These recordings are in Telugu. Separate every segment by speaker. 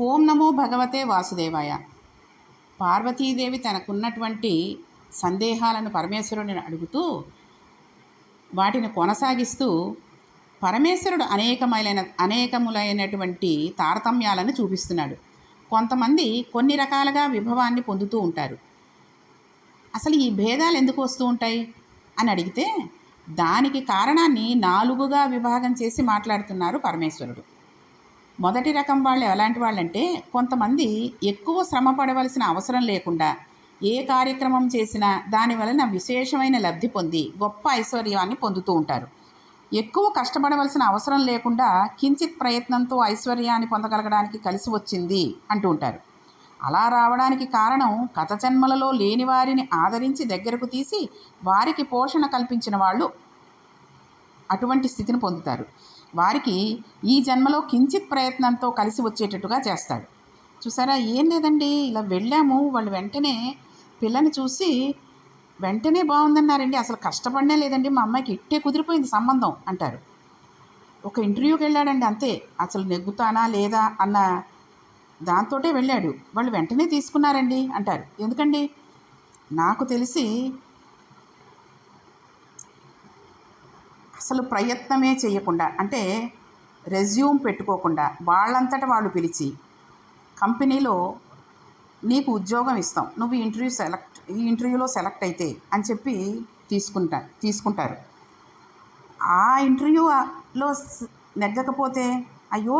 Speaker 1: ఓం నమో భగవతే వాసుదేవాయ. పార్వతీదేవి తనకున్నటువంటి సందేహాలను పరమేశ్వరుడిని అడుగుతూ వాటిని కొనసాగిస్తూ పరమేశ్వరుడు అనేకమైన అనేకములైనటువంటి తారతమ్యాలను చూపిస్తున్నాడు. కొంతమంది కొన్ని రకాలుగా విభవాన్ని పొందుతూ ఉంటారు. అసలు ఈ భేదాలు ఎందుకు వస్తూ ఉంటాయి? అని అడిగితే దానికి కారణాన్ని నాలుగుగా విభాగం చేసి మాట్లాడుతున్నారు పరమేశ్వరుడు. మొదటి రకం వాళ్ళు ఎలాంటి వాళ్ళంటే కొంతమంది ఎక్కువ శ్రమ పడవలసిన అవసరం లేకుండా ఏ కార్యక్రమం చేసినా దాని వలన విశేషమైన లబ్ధి పొంది గొప్ప ఐశ్వర్యాన్ని పొందుతూ ఉంటారు. ఎక్కువ కష్టపడవలసిన అవసరం లేకుండా కించిత్ ప్రయత్నంతో ఐశ్వర్యాన్ని పొందగలగడానికి కలిసి వచ్చింది అంటూ ఉంటారు. అలా రావడానికి కారణం గత జన్మలలో లేని వారిని ఆదరించి దగ్గరకు తీసి వారికి పోషణ కల్పించిన వాళ్ళు అటువంటి స్థితిని పొందుతారు. వారికి ఈ జన్మలో కించిత్ ప్రయత్నంతో కలిసి వచ్చేటట్టుగా చేస్తాడు. చూసారా? ఏం లేదండి ఇలా వెళ్ళాము. వాళ్ళు వెంటనే పిల్లని చూసి వెంటనే బాగుందన్నారండి. అసలు కష్టపడనే లేదండి. మా అమ్మాయికి ఇట్టే కుదిరిపోయింది సంబంధం అంటారు. ఒక ఇంటర్వ్యూకి వెళ్ళాడండి అంతే. అసలు నెగ్గుతానా లేదా? అన్న దాంతోటే వెళ్ళాడు. వాళ్ళు వెంటనే తీసుకున్నారండి అంటారు. ఎందుకండి? నాకు తెలిసి అసలు ప్రయత్నమే చేయకుండా అంటే రెజ్యూమ్ పెట్టుకోకుండా వాళ్ళంతట వాళ్ళు పిలిచి కంపెనీలో నీకు ఉద్యోగం ఇస్తాం నువ్వు ఇంటర్వ్యూ సెలెక్ట్ ఈ ఇంటర్వ్యూలో సెలెక్ట్ అయితే అని చెప్పి తీసుకుంటా తీసుకుంటారు. ఆ ఇంటర్వ్యూలో నెగ్గకపోతే అయ్యో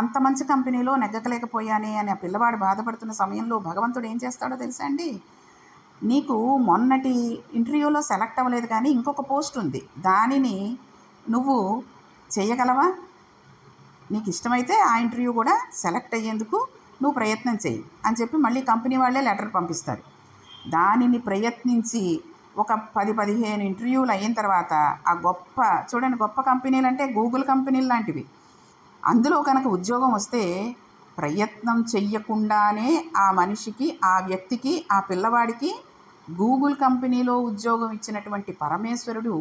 Speaker 1: అంత మంచి కంపెనీలో నెగ్గకలేకపోయానే అని ఆ పిల్లవాడు బాధపడుతున్న సమయంలో భగవంతుడు ఏం చేస్తాడో తెలుసా అండి? నీకు మొన్నటి ఇంటర్వ్యూలో సెలెక్ట్ అవ్వలేదు కానీ ఇంకొక పోస్ట్ ఉంది. దానిని నువ్వు చేయగలవా? నీకు ఇష్టమైతే ఆ ఇంటర్వ్యూ కూడా సెలెక్ట్ అయ్యేందుకు నువ్వు ప్రయత్నం చేయి అని చెప్పి మళ్ళీ కంపెనీ వాళ్ళే లెటర్ పంపిస్తారు. దానిని ప్రయత్నించి ఒక పది పదిహేను ఇంటర్వ్యూలు అయిన తర్వాత ఆ గొప్ప చూడండి గొప్ప కంపెనీలు అంటే గూగుల్ కంపెనీలు లాంటివి. అందులో కనుక ఉద్యోగం వస్తే ప్రయత్నం చెయ్యకుండానే ఆ మనిషికి ఆ వ్యక్తికి ఆ పిల్లవాడికి గూగుల్ కంపెనీలో ఉద్యోగం ఇచ్చినటువంటి పరమేశ్వరుడు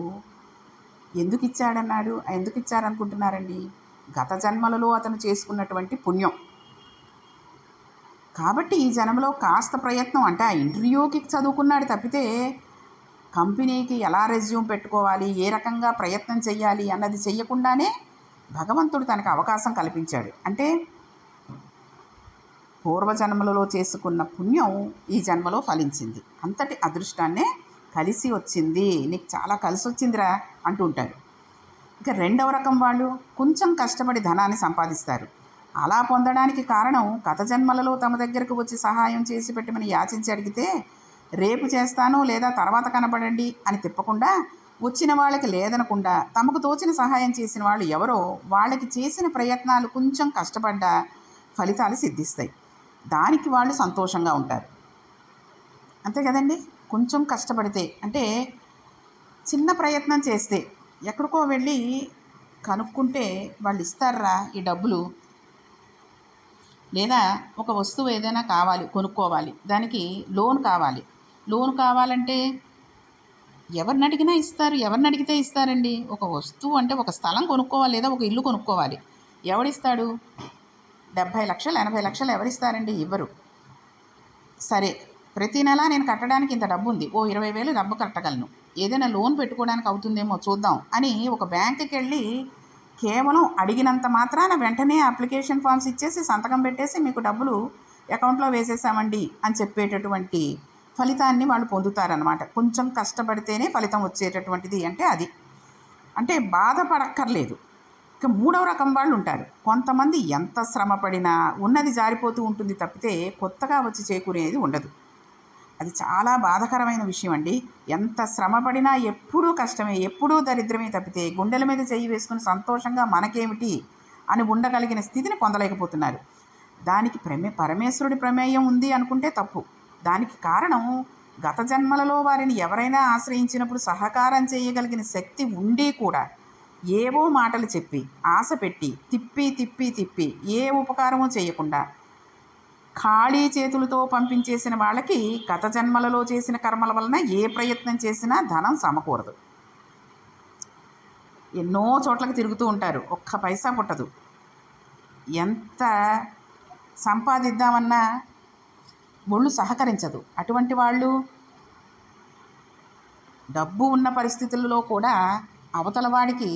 Speaker 1: ఎందుకు ఇచ్చాడన్నాడు ఎందుకు ఇచ్చారనుకుంటున్నారండి గత జన్మలలో అతను చేసుకున్నటువంటి పుణ్యం. కాబట్టి ఈ జన్మలో కాస్త ప్రయత్నం అంటే ఆ ఇంటర్వ్యూకి చదువుకున్నాడు తప్పితే కంపెనీకి ఎలా రెజ్యూమ్ పెట్టుకోవాలి ఏ రకంగా ప్రయత్నం చేయాలి అన్నది చెయ్యకుండానే భగవంతుడు తనకు అవకాశం కల్పించాడు. అంటే పూర్వజన్మలలో చేసుకున్న పుణ్యం ఈ జన్మలో ఫలించింది. అంతటి అదృష్టాన్నే కలిసి వచ్చింది. నీకు చాలా కలిసి వచ్చిందిరా అంటూ ఉంటాడు ఇక రెండవ రకం వాళ్ళు కొంచెం కష్టపడి ధనాన్ని సంపాదిస్తారు. అలా పొందడానికి కారణం గత జన్మలలో తమ దగ్గరకు వచ్చి సహాయం చేసి పెట్టమని యాచించి అడిగితే రేపు చేస్తాను లేదా తర్వాత కనపడండి అని తిప్పకుండా వచ్చిన వాళ్ళకి లేదనకుండా తమకు తోచిన సహాయం చేసిన వాళ్ళు ఎవరో వాళ్ళకి చేసిన ప్రయత్నాలు కొంచెం కష్టపడ్డా ఫలితాలు సిద్ధిస్తాయి. దానికి వాళ్ళు సంతోషంగా ఉంటారు. అంతే కదండి? కొంచెం కష్టపడితే అంటే చిన్న ప్రయత్నం చేస్తే ఎక్కడికో వెళ్ళి కనుక్కుంటే వాళ్ళు ఇస్తారా ఈ డబ్బులు? లేదా ఒక వస్తువు ఏదైనా కావాలి కొనుక్కోవాలి దానికి లోన్ కావాలి. లోన్ కావాలంటే ఎవరిని అడిగినా ఇస్తారు ఎవరిని అడిగితే ఇస్తారండి? ఒక వస్తువు అంటే ఒక స్థలం కొనుక్కోవాలి లేదా ఒక ఇల్లు కొనుక్కోవాలి. ఎవడిస్తాడు డెబ్భై లక్షలు ఎనభై లక్షలు ఎవరిస్తారండి? ఇవ్వరు. సరే ప్రతి నెల నేను కట్టడానికి ఇంత డబ్బు ఉంది. ఓ ఇరవై వేలు డబ్బు కట్టగలను. ఏదైనా లోన్ పెట్టుకోవడానికి అవుతుందేమో చూద్దాం అని ఒక బ్యాంకుకి వెళ్ళి కేవలం అడిగినంత మాత్రాన వెంటనే అప్లికేషన్ ఫామ్స్ ఇచ్చేసి సంతకం పెట్టేసి మీకు డబ్బులు అకౌంట్లో వేసేసామండి అని చెప్పేటటువంటి ఫలితాన్ని వాళ్ళు పొందుతారనమాట కొంచెం కష్టపడితేనే ఫలితం వచ్చేటటువంటిది అంటే అది. అంటే బాధపడక్కర్లేదు. ఇక మూడవ రకం వాళ్ళు ఉంటారు. కొంతమంది ఎంత శ్రమ పడినా ఉన్నది జారిపోతూ ఉంటుంది తప్పితే కొత్తగా వచ్చి చేకూరేది ఉండదు. అది చాలా బాధకరమైన విషయం అండి. ఎంత శ్రమ పడినా ఎప్పుడూ కష్టమే ఎప్పుడూ దరిద్రమే తప్పితే గుండెల మీద చెయ్యి వేసుకుని సంతోషంగా మనకేమిటి అని ఉండగలిగిన స్థితిని పొందలేకపోతున్నారు. దానికి ప్రమే పరమేశ్వరుడి ప్రమేయం ఉంది అనుకుంటే తప్పు. దానికి కారణం గత జన్మలలో వారిని ఎవరైనా ఆశ్రయించినప్పుడు సహకారం చేయగలిగిన శక్తి ఉండి కూడా ఏవో మాటలు చెప్పి ఆశ పెట్టి తిప్పి తిప్పి తిప్పి ఏ ఉపకారమూ చేయకుండా ఖాళీ చేతులతో పంపించేసిన వాళ్ళకి గత జన్మలలో చేసిన కర్మల వలన ఏ ప్రయత్నం చేసినా ధనం సమకూరదు. ఎన్నో చోట్లకి తిరుగుతూ ఉంటారు. ఒక్క పైసా పుట్టదు ఎంత సంపాదిద్దామన్నా ఒళ్ళు సహకరించదు. అటువంటి వాళ్ళు డబ్బు ఉన్న పరిస్థితుల్లో కూడా అవతల వాడికి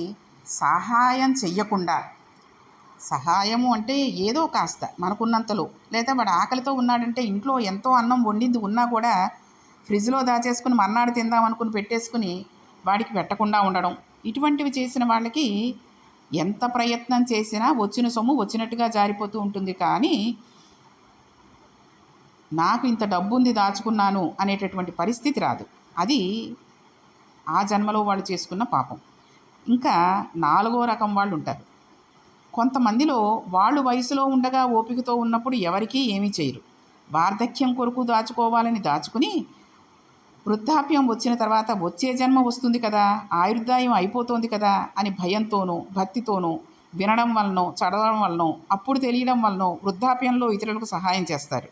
Speaker 1: సహాయం చెయ్యకుండా సహాయము అంటే ఏదో కాస్త మనకున్నంతలో లేదా వాడు ఆకలితో ఉన్నాడంటే ఇంట్లో ఎంతో అన్నం వండింది ఉన్నా కూడా ఫ్రిడ్జ్లో దాచేసుకుని మర్నాడు తిందాం అనుకుని పెట్టేసుకుని వాడికి పెట్టకుండా ఉండడం. ఇటువంటివి చేసిన వాళ్ళకి ఎంత ప్రయత్నం చేసినా వచ్చిన సొమ్ము వచ్చినట్టుగా జారిపోతూ ఉంటుంది. కానీ నాకు ఇంత డబ్బు ఉంది దాచుకున్నాను అనేటటువంటి పరిస్థితి రాదు. అది ఆ జన్మలో వాళ్ళు చేసుకున్న పాపం. ఇంకా నాలుగో రకం వాళ్ళు ఉంటారు కొంతమందిలో వాళ్ళు వయసులో ఉండగా ఓపికతో ఉన్నప్పుడు ఎవరికీ ఏమీ చేయరు. వార్ధక్యం కొరకు దాచుకోవాలని దాచుకుని వృద్ధాప్యం వచ్చిన తర్వాత వచ్చే జన్మ వస్తుంది కదా ఆయుర్దాయం అయిపోతుంది కదా అని భయంతోనూ భక్తితోనూ వినడం వలనో చదవడం వలనో అప్పుడు తెలియడం వలనో వృద్ధాప్యంలో ఇతరులకు సహాయం చేస్తారు.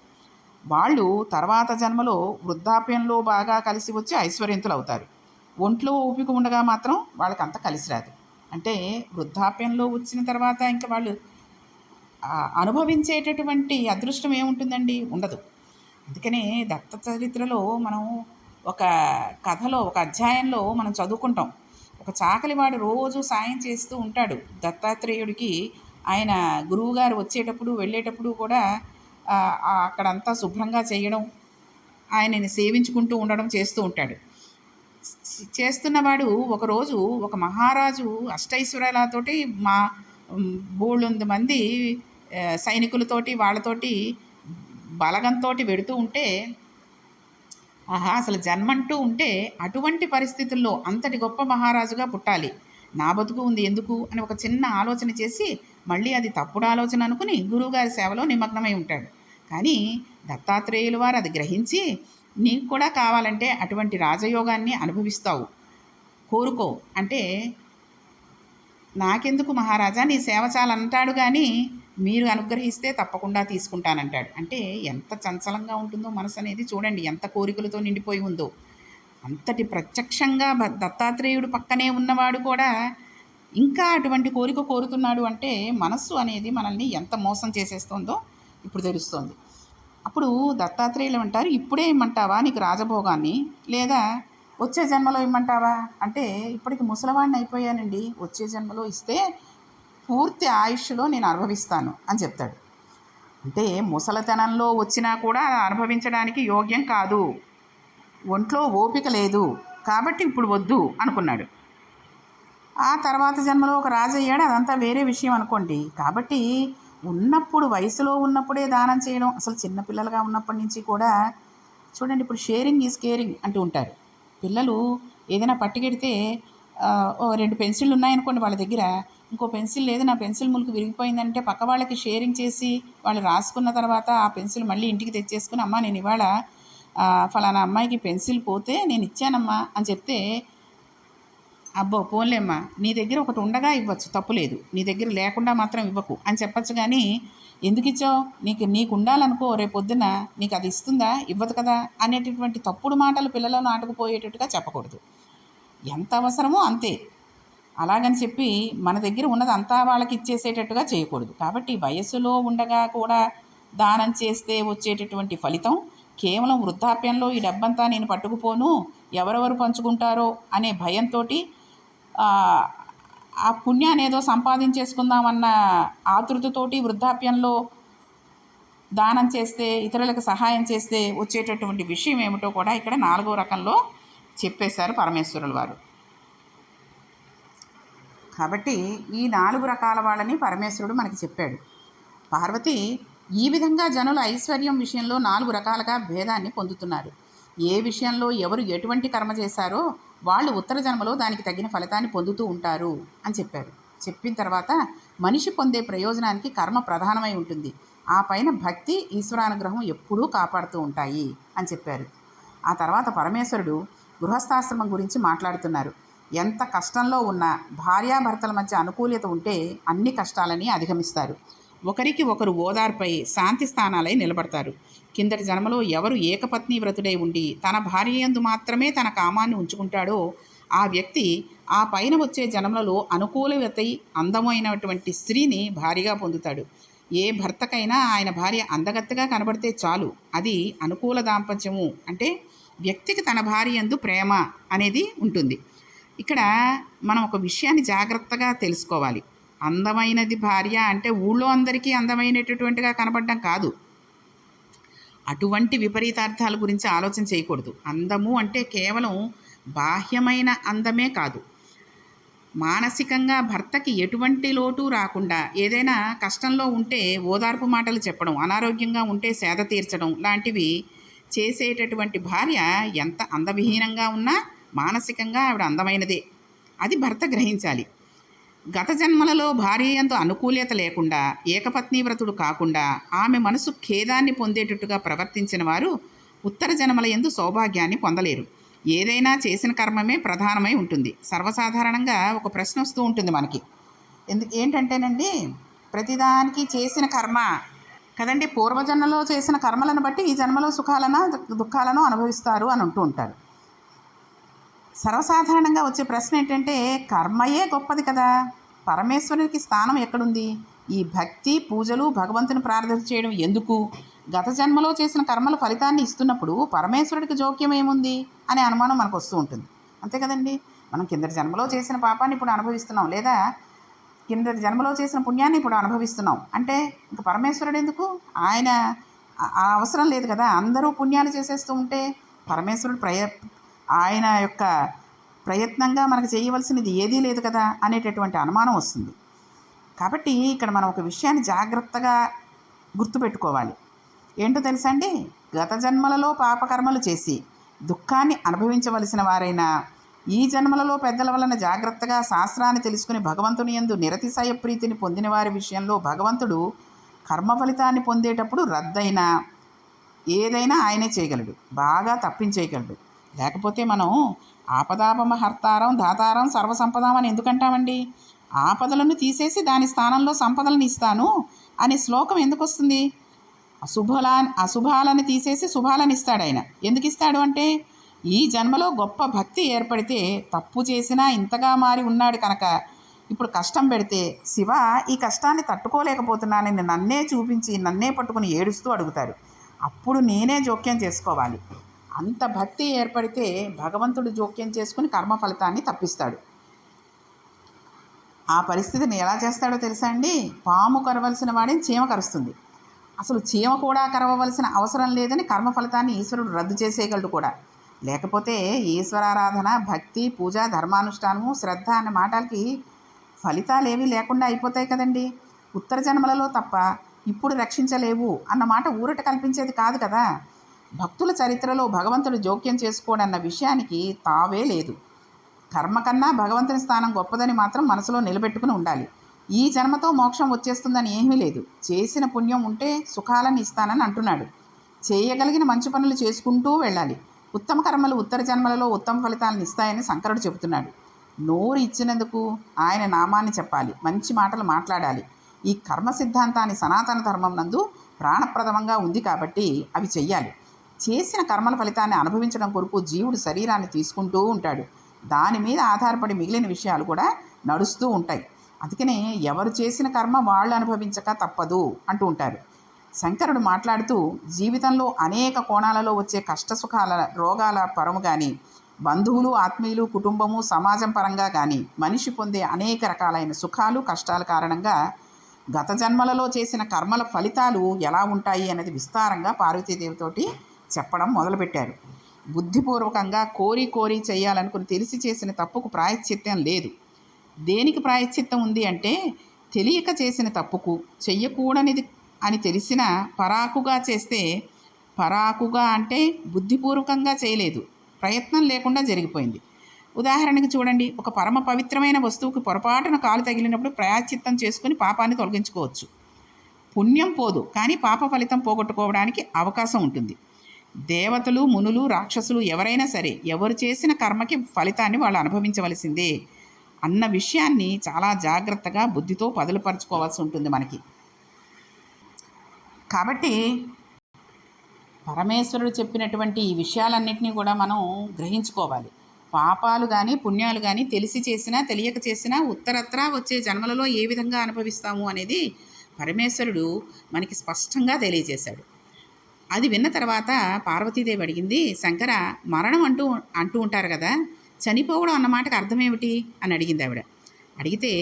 Speaker 1: వాళ్ళు తర్వాత జన్మలో వృద్ధాప్యంలో బాగా కలిసి వచ్చి ఐశ్వర్యంతులు అవుతారు ఒంట్లో ఓపిక ఉండగా మాత్రం వాళ్ళకి అంత కలిసి రాదు. అంటే వృద్ధాప్యంలో వచ్చిన తర్వాత ఇంకా వాళ్ళు అనుభవించేటటువంటి అదృష్టం ఏముంటుందండి? ఉండదు. అందుకనే దత్త చరిత్రలో మనం ఒక కథలో ఒక అధ్యాయంలో మనం చదువుకుంటాం. ఒక చాకలివాడు రోజు సాయం చేస్తూ ఉంటాడు. దత్తాత్రేయుడికి ఆయన గురువుగారు వచ్చేటప్పుడు వెళ్ళేటప్పుడు కూడా అక్కడంతా శుభ్రంగా చేయడం ఆయనని సేవించుకుంటూ ఉండడం చేస్తూ ఉంటాడు. చేస్తున్నవాడు ఒకరోజు ఒక మహారాజు అష్టైశ్వర్యాలతోటి మా బోళ్ళొంది మంది సైనికులతోటి వాళ్ళతోటి బలగంతో వెడుతూ ఉంటే ఆహా అసలు జన్మంటూ ఉంటే అటువంటి పరిస్థితుల్లో అంతటి గొప్ప మహారాజుగా పుట్టాలి. నా బతుకు ఉంది ఎందుకు? అని ఒక చిన్న ఆలోచన చేసి మళ్ళీ అది తప్పుడు ఆలోచన అనుకుని గురువుగారి సేవలో నిమగ్నమై ఉంటాడు. కానీ దత్తాత్రేయుల వారు అది గ్రహించి నీకు కూడా కావాలంటే అటువంటి రాజయోగాన్ని అనుభవిస్తావు. కోరుకో. అంటే నాకెందుకు మహారాజా? నీ సేవ చాలంటాడు కానీ మీరు అనుగ్రహిస్తే తప్పకుండా తీసుకుంటానంటాడు. అంటే ఎంత చంచలంగా ఉంటుందో మనసు అనేది చూడండి. ఎంత కోరికలతో నిండిపోయి ఉందో. అంతటి ప్రత్యక్షంగా దత్తాత్రేయుడు పక్కనే ఉన్నవాడు కూడా ఇంకా అటువంటి కోరిక కోరుతున్నాడు అంటే మనస్సు అనేది మనల్ని ఎంత మోసం చేసేస్తుందో ఇప్పుడు తెలుస్తోంది. అప్పుడు దత్తాత్రేయులు అంటారు ఇప్పుడే ఇమ్మంటావా నీకు రాజభోగాన్ని? లేదా వచ్చే జన్మలో ఇమ్మంటావా? అంటే ఇప్పటికి ముసలవాడిని అయిపోయానండి. వచ్చే జన్మలో ఇస్తే పూర్తి ఆయుష్లో నేను అనుభవిస్తాను అని చెప్తాడు. అంటే ముసలితనంలో వచ్చినా కూడా అనుభవించడానికి యోగ్యం కాదు. ఒంట్లో ఓపిక లేదు. కాబట్టి ఇప్పుడు వద్దు అనుకున్నాడు. ఆ తర్వాత జన్మలో ఒక రాజు అయ్యాడు. అదంతా వేరే విషయం అనుకోండి. కాబట్టి ఉన్నప్పుడు వయసులో ఉన్నప్పుడే దానం చేయడం అసలు చిన్నపిల్లలుగా ఉన్నప్పటి నుంచి కూడా చూడండి ఇప్పుడు షేరింగ్ ఈజ్ కేరింగ్ అంటూ ఉంటారు. పిల్లలు ఏదైనా పట్టుకెడితే ఓ రెండు పెన్సిళ్ళు ఉన్నాయనుకోండి వాళ్ళ దగ్గర ఇంకో పెన్సిల్ లేదు నా పెన్సిల్ ములుకు విరిగిపోయిందంటే పక్క వాళ్ళకి షేరింగ్ చేసి వాళ్ళు రాసుకున్న తర్వాత ఆ పెన్సిల్ మళ్ళీ ఇంటికి తెచ్చేసుకుని అమ్మా నేను ఇవాళ ఫలానా అమ్మాయికి పెన్సిల్ పోతే నేను ఇచ్చానమ్మా అని చెప్తే అబ్బో పోన్లేమ్మా. నీ దగ్గర ఒకటి ఉండగా ఇవ్వచ్చు తప్పులేదు. నీ దగ్గర లేకుండా మాత్రం ఇవ్వకు. అని చెప్పచ్చు కానీ ఎందుకు ఇచ్చావు నీకు నీకు ఉండాలనుకో రేపు పొద్దున నీకు అది ఇస్తుందా? ఇవ్వదు కదా? అనేటటువంటి తప్పుడు మాటలు పిల్లలను ఆటకుపోయేటట్టుగా చెప్పకూడదు. ఎంత అవసరమో అంతే. అలాగని చెప్పి మన దగ్గర ఉన్నది అంతా వాళ్ళకి ఇచ్చేసేటట్టుగా చేయకూడదు. కాబట్టి వయస్సులో ఉండగా కూడా దానం చేస్తే వచ్చేటటువంటి ఫలితం కేవలం వృద్ధాప్యంలో ఈ డబ్బంతా నేను పట్టుకుపోను ఎవరెవరు పంచుకుంటారో అనే భయంతో ఆ పుణ్యాన్ని ఏదో సంపాదించేసుకుందామన్న ఆతృతతోటి వృద్ధాప్యంలో దానం చేస్తే ఇతరులకు సహాయం చేస్తే వచ్చేటటువంటి విషయం ఏమిటో కూడా ఇక్కడ నాలుగో రకంలో చెప్పేశారు పరమేశ్వరుల వారు. కాబట్టి ఈ నాలుగు రకాల వాళ్ళని పరమేశ్వరుడు మనకి చెప్పాడు. పార్వతి ఈ విధంగా జనుల ఐశ్వర్యం విషయంలో నాలుగు రకాలుగా భేదాన్ని పొందుతున్నారు. ఏ విషయంలో ఎవరు ఎటువంటి కర్మ చేశారో వాళ్ళు ఉత్తర జన్మలో దానికి తగిన ఫలితాన్ని పొందుతూ ఉంటారు అని చెప్పారు చెప్పిన తర్వాత మనిషి పొందే ప్రయోజనానికి కర్మ ప్రధానమై ఉంటుంది. ఆ పైన భక్తి ఈశ్వరానుగ్రహం ఎప్పుడూ కాపాడుతూ ఉంటాయి అని చెప్పారు. ఆ తర్వాత పరమేశ్వరుడు గృహస్థాశ్రమం గురించి మాట్లాడుతున్నారు. ఎంత కష్టంలో ఉన్నా భార్యాభర్తల మధ్య అనుకూల్యత ఉంటే అన్ని కష్టాలని అధిగమిస్తారు. ఒకరికి ఒకరు ఓదార్పై శాంతి స్థానాలై నిలబడతారు. కిందటి జన్మలో ఎవరు ఏకపత్ని వ్రతుడై ఉండి తన భార్య యందు మాత్రమే తన కామాన్ని ఉంచుకుంటాడో ఆ వ్యక్తి ఆ పైన వచ్చే జన్మలలో అనుకూలతై అందమైనటువంటి స్త్రీని భారీగా పొందుతాడు. ఏ భర్తకైనా ఆయన భార్య అందగత్తగా కనబడితే చాలు. అది అనుకూల దాంపత్యము. అంటే వ్యక్తికి తన భార్య ఎందు ప్రేమ అనేది ఉంటుంది. ఇక్కడ మనం ఒక విషయాన్ని జాగ్రత్తగా తెలుసుకోవాలి. అందమైనది భార్య అంటే ఊళ్ళో అందరికీ అందమైనటువంటిగా కనబడడం కాదు. అటువంటి విపరీతార్థాల గురించి ఆలోచన చేయకూడదు. అందము అంటే కేవలం బాహ్యమైన అందమే కాదు. మానసికంగా భర్తకి ఎటువంటి లోటు రాకుండా ఏదైనా కష్టంలో ఉంటే ఓదార్పు మాటలు చెప్పడం అనారోగ్యంగా ఉంటే సేద తీర్చడం లాంటివి చేసేటటువంటి భార్య ఎంత అందవిహీనంగా ఉన్నా మానసికంగా ఆవిడ అందమైనదే. అది భర్త గ్రహించాలి. గత జన్మలలో భార్య ఎంతో అనుకూల్యత లేకుండా ఏకపత్ని వ్రతుడు కాకుండా ఆమె మనసు ఖేదాన్ని పొందేటట్టుగా ప్రవర్తించిన వారు ఉత్తర జన్మల ఎందు సౌభాగ్యాన్ని పొందలేరు. ఏదైనా చేసిన కర్మమే ప్రధానమై ఉంటుంది. సర్వసాధారణంగా ఒక ప్రశ్న వస్తూ ఉంటుంది మనకి. ఎందుకు ఏంటంటేనండి ప్రతిదానికి చేసిన కర్మ కదండి పూర్వజన్మలో చేసిన కర్మలను బట్టి ఈ జన్మలో సుఖాలను దుఃఖాలను అనుభవిస్తారు అని అంటూ ఉంటారు. సర్వసాధారణంగా వచ్చే ప్రశ్న ఏంటంటే కర్మయే గొప్పది కదా. పరమేశ్వరునికి స్థానం ఎక్కడుంది? ఈ భక్తి పూజలు భగవంతుని ప్రార్థన చేయడం ఎందుకు? గత జన్మలో చేసిన కర్మల ఫలితాన్ని ఇస్తున్నప్పుడు పరమేశ్వరుడికి జోక్యం ఏముంది? అనే అనుమానం మనకు వస్తూ ఉంటుంది. అంతే కదండి? మనం కిందటి జన్మలో చేసిన పాపాన్ని ఇప్పుడు అనుభవిస్తున్నాం. లేదా కిందటి జన్మలో చేసిన పుణ్యాన్ని ఇప్పుడు అనుభవిస్తున్నాం. అంటే ఇంక పరమేశ్వరుడు ఎందుకు? ఆయన ఆ- ఆ అవసరం లేదు కదా. అందరూ పుణ్యాలు చేసేస్తూ ఉంటే పరమేశ్వరుడు ప్రయ ఆయన యొక్క ప్రయత్నంగా మనకు చేయవలసినది ఏదీ లేదు కదా అనేటటువంటి అనుమానం వస్తుంది. కాబట్టి ఇక్కడ మనం ఒక విషయాన్ని జాగ్రత్తగా గుర్తుపెట్టుకోవాలి. ఏంటో తెలుసా అండి? గత జన్మలలో పాపకర్మలు చేసి దుఃఖాన్ని అనుభవించవలసిన వారైనా ఈ జన్మలలో పెద్దల వలన జాగ్రత్తగా శాస్త్రాన్ని తెలుసుకుని భగవంతుని యందు నిరతిశయ ప్రీతిని పొందిన వారి విషయంలో భగవంతుడు కర్మ ఫలితాన్ని పొందేటప్పుడు రద్దయినా ఏదైనా ఆయనే చేయగలడు. బాగా తప్పించేయగలడు. లేకపోతే మనం ఆపదాపమ హర్తారం దాతారం సర్వసంపదాం అని ఎందుకంటామండి? ఆపదలను తీసేసి దాని స్థానంలో సంపదలను ఇస్తాను అనే శ్లోకం ఎందుకు వస్తుంది అశుభలా అశుభాలను తీసేసి శుభాలను ఇస్తాడు ఆయన. ఎందుకు ఇస్తాడు అంటే ఈ జన్మలో గొప్ప భక్తి ఏర్పడితే తప్పు చేసినా ఇంతగా మారి ఉన్నాడు కనుక ఇప్పుడు కష్టం పెడితే శివ ఈ కష్టాన్ని తట్టుకోలేకపోతున్నానని నన్నే చూపించి నన్నే పట్టుకుని ఏడుస్తూ అడుగుతారు అప్పుడు నేనే జోక్యం చేసుకోవాలి. అంత భక్తి ఏర్పడితే భగవంతుడు జోక్యం చేసుకుని కర్మ ఫలితాన్ని తప్పిస్తాడు. ఆ పరిస్థితిని ఎలా చేస్తాడో తెలుసా అండి? పాము కరవలసిన వాడిని చీమ కరుస్తుంది. అసలు చీమ కూడా కరవవలసిన అవసరం లేదని కర్మ ఫలితాన్ని ఈశ్వరుడు రద్దు చేసేయగలడు కూడా. లేకపోతే ఈశ్వరారాధన భక్తి పూజ ధర్మానుష్ఠానము శ్రద్ధ అనే మాటలకి ఫలితాలు ఏమీ లేకుండా అయిపోతాయి కదండి. ఉత్తర జన్మలలో తప్ప ఇప్పుడు రక్షించలేవు అన్నమాట ఊరట కల్పించేది కాదు కదా. భక్తుల చరిత్రలో భగవంతుడు జోక్యం చేసుకోడన్న విషయానికి తావే లేదు. కర్మ కన్నా భగవంతుని స్థానం గొప్పదని మాత్రం మనసులో నిలబెట్టుకుని ఉండాలి. ఈ జన్మతో మోక్షం వచ్చేస్తుందని ఏమీ లేదు. చేసిన పుణ్యం ఉంటే సుఖాలను ఇస్తానని అంటున్నాడు. చేయగలిగిన మంచి పనులు చేసుకుంటూ వెళ్ళాలి. ఉత్తమ కర్మలు ఉత్తర జన్మలలో ఉత్తమ ఫలితాలను ఇస్తాయని శంకరుడు చెబుతున్నాడు. నోరు ఇచ్చినందుకు ఆయన నామాన్ని చెప్పాలి. మంచి మాటలు మాట్లాడాలి. ఈ కర్మ సిద్ధాంతాన్ని సనాతన ధర్మం నందు ప్రాణప్రదమంగా ఉంది కాబట్టి అవి చెయ్యాలి. చేసిన కర్మల ఫలితాన్ని అనుభవించడం కొరకు జీవుడు శరీరాన్ని తీసుకుంటూ ఉంటాడు. దాని మీద ఆధారపడి మిగిలిన విషయాలు కూడా నడుస్తూ ఉంటాయి. అందుకనే ఎవరు చేసిన కర్మ వాళ్ళు అనుభవించక తప్పదు అంటూ ఉంటారు. శంకరుడు మాట్లాడుతూ జీవితంలో అనేక కోణాలలో వచ్చే కష్ట సుఖాల రోగాల పరము కానీ బంధువులు ఆత్మీయులు కుటుంబము సమాజం పరంగా కానీ మనిషి పొందే అనేక రకాలైన సుఖాలు కష్టాల కారణంగా గత జన్మలలో చేసిన కర్మల ఫలితాలు ఎలా ఉంటాయి అనేది విస్తారంగా పార్వతీదేవితోటి చెప్పడం మొదలుపెట్టారు. బుద్ధిపూర్వకంగా కోరి కోరి చేయాలనుకుని తెలిసి చేసిన తప్పుకు ప్రాయశ్చిత్తం లేదు. దేనికి ప్రాయశ్చిత్తం ఉంది అంటే తెలియక చేసిన తప్పుకు చెయ్యకూడనిది అని తెలిసిన పరాకుగా చేస్తే పరాకుగా అంటే బుద్ధిపూర్వకంగా చేయలేదు. ప్రయత్నం లేకుండా జరిగిపోయింది. ఉదాహరణకి చూడండి ఒక పరమ పవిత్రమైన వస్తువుకి పొరపాటున కాలు తగిలినప్పుడు ప్రాయశ్చిత్తం చేసుకుని పాపాన్ని తొలగించుకోవచ్చు. పుణ్యం పోదు కానీ పాప ఫలితం పోగొట్టుకోవడానికి అవకాశం ఉంటుంది. దేవతలు మునులు రాక్షసులు ఎవరైనా సరే ఎవరు చేసిన కర్మకి ఫలితాన్ని వాళ్ళు అనుభవించవలసిందే అన్న విషయాన్ని చాలా జాగ్రత్తగా బుద్ధితో పదులుపరుచుకోవాల్సి ఉంటుంది మనకి. కాబట్టి పరమేశ్వరుడు చెప్పినటువంటి ఈ విషయాలన్నింటినీ కూడా మనం గ్రహించుకోవాలి. పాపాలు కానీ పుణ్యాలు కానీ తెలిసి చేసినా తెలియక చేసినా ఉత్తరత్రా వచ్చే జన్మలలో ఏ విధంగా అనుభవిస్తాము అనేది పరమేశ్వరుడు మనకి స్పష్టంగా తెలియజేశాడు. అది విన్న తర్వాత పార్వతీదేవి అడిగింది శంకర మరణం అంటూ అంటూ ఉంటారు కదా చనిపోవడం అన్న మాటకు అర్థం ఏమిటి అని అడిగింది ఆవిడ. అడిగితే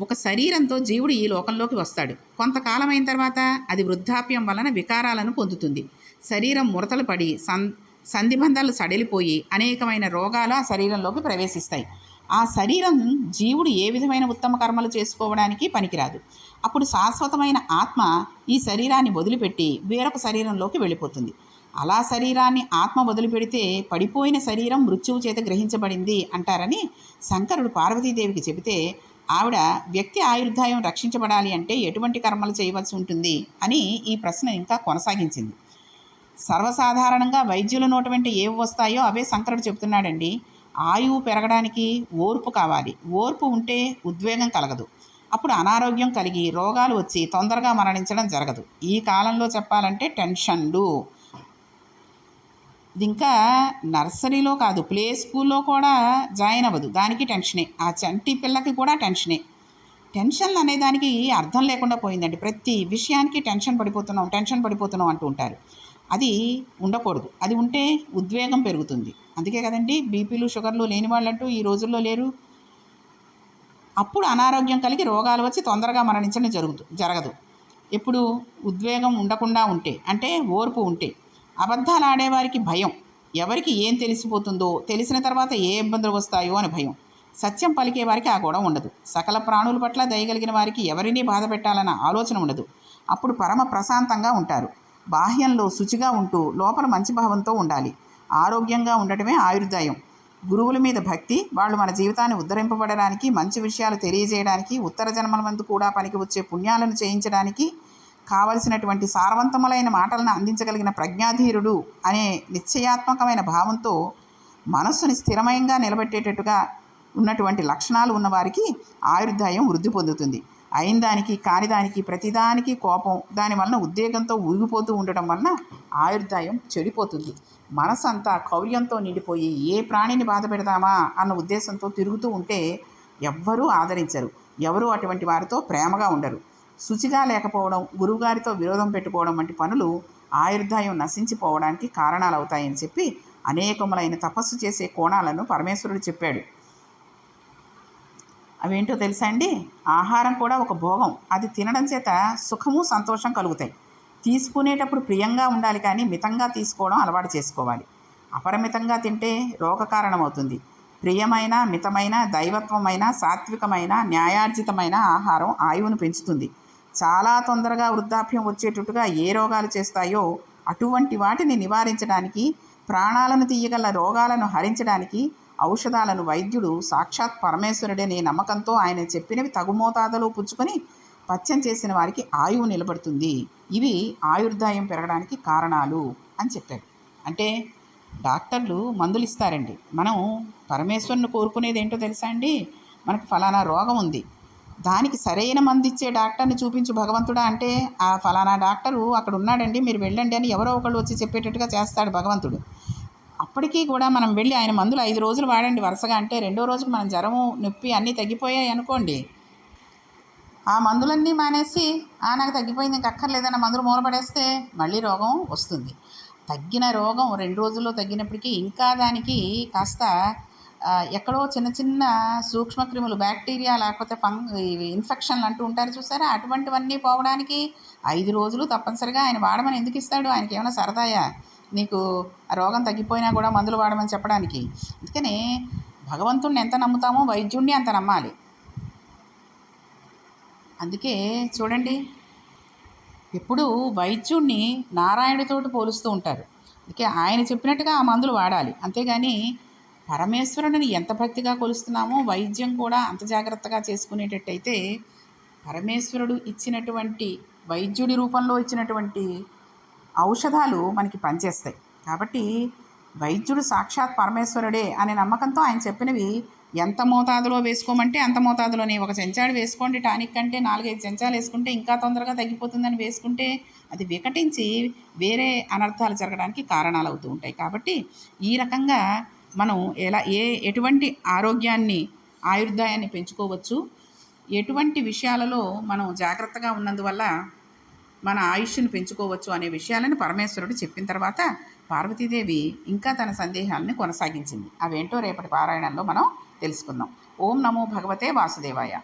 Speaker 1: ఒక శరీరంతో జీవుడు ఈ లోకంలోకి వస్తాడు. కొంతకాలం అయిన తర్వాత అది వృద్ధాప్యం వలన వికారాలను పొందుతుంది. శరీరం ముడతలు పడి సం సంధిబంధాలు సడలిపోయి అనేకమైన రోగాలు ఆ శరీరంలోకి ప్రవేశిస్తాయి. ఆ శరీరం జీవుడు ఏ విధమైన ఉత్తమ కర్మలు చేసుకోవడానికి పనికిరాదు. అప్పుడు శాశ్వతమైన ఆత్మ ఈ శరీరాన్ని వదిలిపెట్టి వేరొక శరీరంలోకి వెళ్ళిపోతుంది. అలా శరీరాన్ని ఆత్మ వదిలిపెడితే పడిపోయిన శరీరం మృత్యువు చేత గ్రహించబడింది అంటారని శంకరుడు పార్వతీదేవికి చెబితే ఆవిడ వ్యక్తి ఆయుర్దాయం రక్షించబడాలి అంటే ఎటువంటి కర్మలు చేయవలసి ఉంటుంది అని ఈ ప్రశ్న ఇంకా కొనసాగించింది. సర్వసాధారణంగా వైద్యుల నోట వెంట ఏవి వస్తాయో అవే శంకరుడు చెబుతున్నాడండి. ఆయువు పెరగడానికి ఓర్పు కావాలి. ఓర్పు ఉంటే ఉద్వేగం కలగదు. అప్పుడు అనారోగ్యం కలిగి రోగాలు వచ్చి తొందరగా మరణించడం జరగదు. ఈ కాలంలో చెప్పాలంటే టెన్షన్లు. ఇది ఇంకా నర్సరీలో కాదు ప్లే స్కూల్లో కూడా జాయిన్ అవ్వదు. దానికి టెన్షనే. ఆ చంటి పిల్లకి కూడా టెన్షనే. టెన్షన్లు అనే దానికి అర్థం లేకుండా పోయిందండి. ప్రతి విషయానికి టెన్షన్ పడిపోతున్నాం టెన్షన్ పడిపోతున్నాం అంటూ ఉంటారు. అది ఉండకూడదు. అది ఉంటే ఉద్వేగం పెరుగుతుంది. అందుకే కదండి బీపీలు షుగర్లు లేని వాళ్ళంటూ ఈ రోజుల్లో లేరు. అప్పుడు అనారోగ్యం కలిగి రోగాలు వచ్చి తొందరగా మరణించడం జరుగుతు జరగదు. ఎప్పుడు ఉద్వేగం ఉండకుండా ఉంటే అంటే ఓర్పు ఉంటే అబద్ధాలు ఆడేవారికి భయం. ఎవరికి ఏం తెలిసిపోతుందో తెలిసిన తర్వాత ఏ ఇబ్బందులు వస్తాయో అని భయం. సత్యం పలికే వారికి ఆ గొడవ ఉండదు. సకల ప్రాణుల పట్ల దయగలిగిన వారికి ఎవరినీ బాధ పెట్టాలన్న ఆలోచన ఉండదు. అప్పుడు పరమ ప్రశాంతంగా ఉంటారు. బాహ్యంలో శుచిగా ఉంటూ లోపల మంచి భావంతో ఉండాలి. ఆరోగ్యంగా ఉండటమే ఆయుర్దాయం. గురువుల మీద భక్తి వాళ్ళు మన జీవితాన్ని ఉద్ధరింపబడడానికి మంచి విషయాలు తెలియజేయడానికి ఉత్తర జన్మల మందు కూడా పనికి వచ్చే పుణ్యాలను చేయించడానికి కావలసినటువంటి సారవంతములైన మాటలను అందించగలిగిన ప్రజ్ఞాధీరుడు అనే నిశ్చయాత్మకమైన భావంతో మనస్సుని స్థిరమయంగా నిలబెట్టేటట్టుగా ఉన్నటువంటి లక్షణాలు ఉన్నవారికి ఆయుర్దాయం వృద్ధి పొందుతుంది. అయిన దానికి కాని దానికి ప్రతిదానికి కోపం. దాని వలన ఉద్వేగంతో ఊగిపోతూ ఉండటం వలన ఆయుర్దాయం చెడిపోతుంది. మనసు అంతా కౌర్యంతో నిండిపోయి ఏ ప్రాణిని బాధ పెడదామా అన్న ఉద్దేశంతో తిరుగుతూ ఉంటే ఎవ్వరూ ఆదరించరు. ఎవరూ అటువంటి వారితో ప్రేమగా ఉండరు. శుచిగా లేకపోవడం గురువుగారితో విరోధం పెట్టుకోవడం వంటి పనులు ఆయుర్దాయం నశించిపోవడానికి కారణాలు అవుతాయని చెప్పి అనేకములైన తపస్సు చేసే కోణాలను పరమేశ్వరుడు చెప్పాడు. అవేంటో తెలుసా అండి? ఆహారం కూడా ఒక భోగం. అది తినడం చేత సుఖము సంతోషం కలుగుతాయి. తీసుకునేటప్పుడు ప్రియంగా ఉండాలి కానీ మితంగా తీసుకోవడం అలవాటు చేసుకోవాలి. అపరిమితంగా తింటే రోగకారణమవుతుంది ప్రియమైన మితమైన దైవత్వమైన సాత్వికమైన న్యాయార్జితమైన ఆహారం ఆయువును పెంచుతుంది. చాలా తొందరగా వృద్ధాప్యం వచ్చేటట్టుగా ఏ రోగాలు చేస్తాయో అటువంటి వాటిని నివారించడానికి ప్రాణాలను తీయగల రోగాలను హరించడానికి ఔషధాలను వైద్యుడు సాక్షాత్ పరమేశ్వరుడనే నమ్మకంతో ఆయన చెప్పినవి తగు మోతాదులో పుచ్చుకొని పచ్చం చేసిన వారికి ఆయువు నిలబడుతుంది. ఇవి ఆయుర్దాయం పెరగడానికి కారణాలు అని చెప్పాడు. అంటే డాక్టర్లు మందులు ఇస్తారండి. మనం పరమేశ్వరుని కోరుకునేది ఏంటో తెలుసా అండి? మనకు ఫలానా రోగం ఉంది. దానికి సరైన మంది ఇచ్చే డాక్టర్ని చూపించు భగవంతుడా అంటే ఆ ఫలానా డాక్టరు అక్కడ ఉన్నాడండి మీరు వెళ్ళండి అని ఎవరో ఒకళ్ళు వచ్చి చెప్పేటట్టుగా చేస్తాడు భగవంతుడు. అప్పటికీ కూడా మనం వెళ్ళి ఆయన మందులు ఐదు రోజులు వాడండి వరుసగా అంటే రెండో రోజుకి మనం జ్వరము నొప్పి అన్నీ తగ్గిపోయాయి అనుకోండి. ఆ మందులన్నీ మానేసి ఆ నాకు తగ్గిపోయింది ఇంక అక్కర్లేదన్న మందులు మూలపడేస్తే మళ్ళీ రోగం వస్తుంది. తగ్గిన రోగం రెండు రోజుల్లో తగ్గినప్పటికీ ఇంకా దానికి కాస్త ఎక్కడో చిన్న చిన్న సూక్ష్మక్రిములు బ్యాక్టీరియా లేకపోతే ఫంగ్ ఇన్ఫెక్షన్లు అంటూ ఉంటారు చూసారా? అటువంటివన్నీ పోవడానికి ఐదు రోజులు తప్పనిసరిగా ఆయన వాడమని ఎందుకు ఇస్తాడు? ఆయనకి ఏమైనా సరదాయా? నీకు ఆ రోగం తగ్గిపోయినా కూడా మందులు వాడమని చెప్పడానికి. అందుకని భగవంతుణ్ణి ఎంత నమ్ముతామో వైద్యుణ్ణి అంత నమ్మాలి. అందుకే చూడండి ఎప్పుడు వైద్యుణ్ణి నారాయణుడితోటి పోలుస్తూ ఉంటారు. అందుకే ఆయన చెప్పినట్టుగా ఆ మందులు వాడాలి. అంతేగాని పరమేశ్వరుడిని ఎంత భక్తిగా కొలుస్తున్నామో వైద్యం కూడా అంత జాగ్రత్తగా చేసుకునేటట్టయితే పరమేశ్వరుడు ఇచ్చినటువంటి వైద్యుడి రూపంలో ఇచ్చినటువంటి ఔషధాలు మనకి పనిచేస్తాయి. కాబట్టి వైద్యుడు సాక్షాత్ పరమేశ్వరుడే అనే నమ్మకంతో ఆయన చెప్పినవి ఎంత మోతాదులో వేసుకోమంటే అంత మోతాదులోనే. ఒక చెంచాడు వేసుకోండి టానిక్ కంటే నాలుగైదు చెంచాలు వేసుకుంటే ఇంకా తొందరగా తగ్గిపోతుందని వేసుకుంటే అది వికటించి వేరే అనర్థాలు జరగడానికి కారణాలు అవుతూ ఉంటాయి. కాబట్టి ఈ రకంగా మనం ఎలా ఏ ఎటువంటి ఆరోగ్యాన్ని ఆయుర్దాయాన్ని పెంచుకోవచ్చు ఎటువంటి విషయాలలో మనం జాగ్రత్తగా ఉన్నందువల్ల మన ఆయుష్ను పెంచుకోవచ్చు అనే విషయాలను పరమేశ్వరుడు చెప్పిన తర్వాత పార్వతీదేవి ఇంకా తన సందేహాలను కొనసాగించింది. అవేంటో రేపటి పారాయణంలో మనం తెలుసుకుందాం. ఓం నమో భగవతే వాసుదేవాయ.